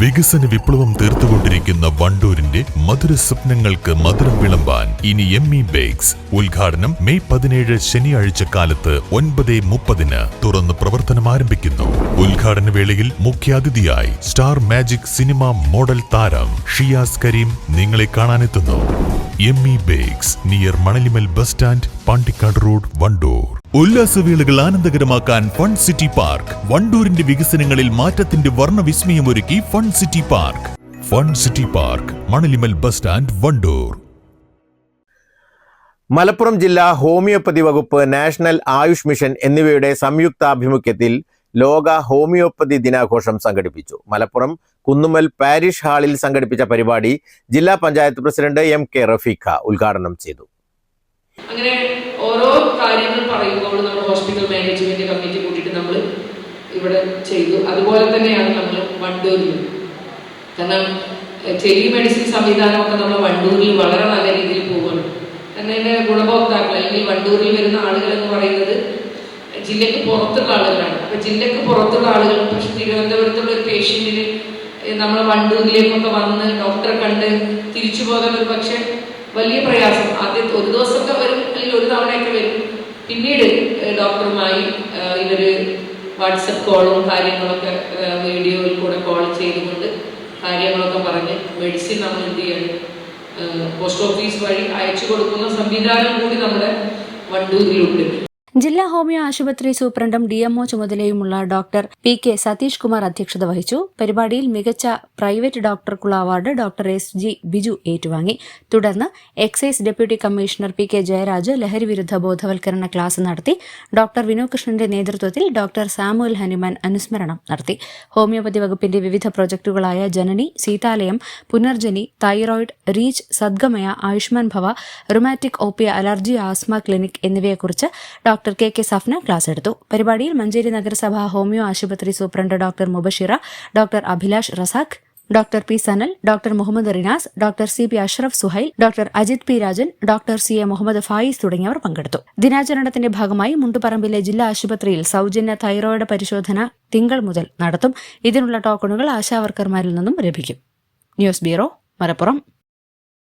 വികസന വിപ്ലവം തീർത്തുകൊണ്ടിരിക്കുന്ന വണ്ടൂരിന്റെ മധുര സ്വപ്നങ്ങൾക്ക് മധുരം വിളമ്പാൻ ഇനി എം ഇ ബേക്സ്. ഉദ്ഘാടനം മെയ് പതിനേഴ് ശനിയാഴ്ച കാലത്ത് ഒൻപത് മുപ്പതിന് തുറന്ന് പ്രവർത്തനം ആരംഭിക്കുന്നു. ഉദ്ഘാടന വേളയിൽ മുഖ്യാതിഥിയായി സ്റ്റാർ മാജിക് സിനിമ മോഡൽ താരം ഷിയാസ് കരീം നിങ്ങളെ കാണാനെത്തുന്നു. M E bakes near Manalimal bus stand Pandikkad road Wandoor. ഉല്ലാസവേളകൾ ആനന്ദകരമാക്കാൻ ഫൺ സിറ്റി പാർക്ക്. വണ്ടൂരിന്റെ വികസനങ്ങളിൽ മാറ്റത്തിന്റെ വർണവിസ്മയമൊരുക്കി fun city park. Fun city park Manalimal bus stand Wandoor. Malappuram ജില്ലാ ഹോമിയോപ്പതി വകുപ്പ് നാഷണൽ ആയുഷ് മിഷൻ എന്നിവയുടെ സംയുക്താഭിമുഖ്യത്തിൽ ലോക ഹോമിയോപ്പതി ദിനാഘോഷം സംഘടിപ്പിച്ചു. മലപ്പുറം കുന്നുമൽ പാരിഷ് ഹാളിൽ സംഘടിപ്പിച്ച പരിപാടി ജില്ലാ panchayat president M K Rafeeqa ഉദ്ഘാടനം ചെയ്തു. അങ്ങനെ കാര്യങ്ങൾ പറയുമ്പോൾ നമ്മൾ ഹോസ്പിറ്റൽ മാനേജ്മെന്റ് കമ്മിറ്റി കൂട്ടിയിട്ട് നമ്മൾ ഇവിടെ ചെയ്തു. അതുപോലെ തന്നെയാണ് നമ്മൾ വണ്ടൂരിൽ കാരണം ടെലി മെഡിസിൻ സംവിധാനമൊക്കെ നമ്മൾ വണ്ടൂരിൽ വളരെ നല്ല രീതിയിൽ പോവുകയാണ് കാരണം ഗുണഭോക്താക്കൾ അല്ലെങ്കിൽ വണ്ടൂരിൽ വരുന്ന ആളുകൾ എന്ന് പറയുന്നത് ജില്ലക്ക് പുറത്തുള്ള ആളുകളാണ്. അപ്പൊ ജില്ലക്ക് പുറത്തുള്ള ആളുകൾ പക്ഷെ തിരുവനന്തപുരത്തുള്ള ഒരു പേഷ്യന്റിന് നമ്മൾ വണ്ടൂരിലേക്കൊക്കെ വന്ന് ഡോക്ടറെ കണ്ട് തിരിച്ചു പോകാൻ ഒരു പക്ഷെ വലിയ പ്രയാസം. ആദ്യത്തെ ഒരു ദിവസമൊക്കെ ഡോക്ടറുമായി ഇവർ വാട്സപ്പ് കോളും കാര്യങ്ങളൊക്കെ വീഡിയോയിൽ കൂടെ കോൾ ചെയ്തുകൊണ്ട് കാര്യങ്ങളൊക്കെ പറഞ്ഞ് മെഡിസിൻ നമ്മൾ എന്ത് ചെയ്യണം പോസ്റ്റ് ഓഫീസ് വഴി അയച്ചു കൊടുക്കുന്ന സംവിധാനം കൂടി നമ്മുടെ വണ്ടൂരിലുണ്ട്. ജില്ലാ ഹോമിയോ ആശുപത്രി സൂപ്രണ്ടും D MO ചുമതലയുമുള്ള doctor P K Satheesh Kumar അധ്യക്ഷത വഹിച്ചു. പരിപാടിയിൽ മികച്ച private ഡോക്ടർക്കുള്ള award doctor S G Biju ഏറ്റുവാങ്ങി. തുടർന്ന് excise deputy commissioner P K Jayaraj ലഹരി വിരുദ്ധ ബോധവൽക്കരണ ക്ലാസ് നടത്തി. ഡോക്ടർ വിനോദ് കൃഷ്ണന്റെ നേതൃത്വത്തിൽ ഡോക്ടർ സാമുവൽ ഹനുമാൻ അനുസ്മരണം നടത്തി. ഹോമിയോപതി വകുപ്പിന്റെ വിവിധ പ്രൊജക്ടുകളായ Janani Seethalayam Punarjani thyroid reach Sadgamaya Ayushman Bhava rheumatic ഓപ്പിയ allergy asthma clinic എന്നിവയെക്കുറിച്ച് doctor K K Safna class എടുത്തു. പരിപാടിയിൽ മഞ്ചേരി നഗരസഭ ഹോമിയോ ആശുപത്രി superintendent doctor Mubashira doctor Abhilash Razak doctor P Sanal doctor Muhammad Rinas doctor C P Ashraf Suhail doctor Ajith P Rajan doctor C A Muhammad Fayis തുടങ്ങിയവർ പങ്കെടുത്തു. ദിനാചരണത്തിന്റെ ഭാഗമായി മുണ്ടുപറമ്പിലെ ജില്ലാ ആശുപത്രിയിൽ സൗജന്യ തൈറോയിഡ് പരിശോധന തിങ്കൾ മുതൽ നടത്തും. ഇതിനുള്ള ടോക്കണുകൾ ആശാവർക്കർമാരിൽ നിന്നും ലഭിക്കും. News bureau Malappuram.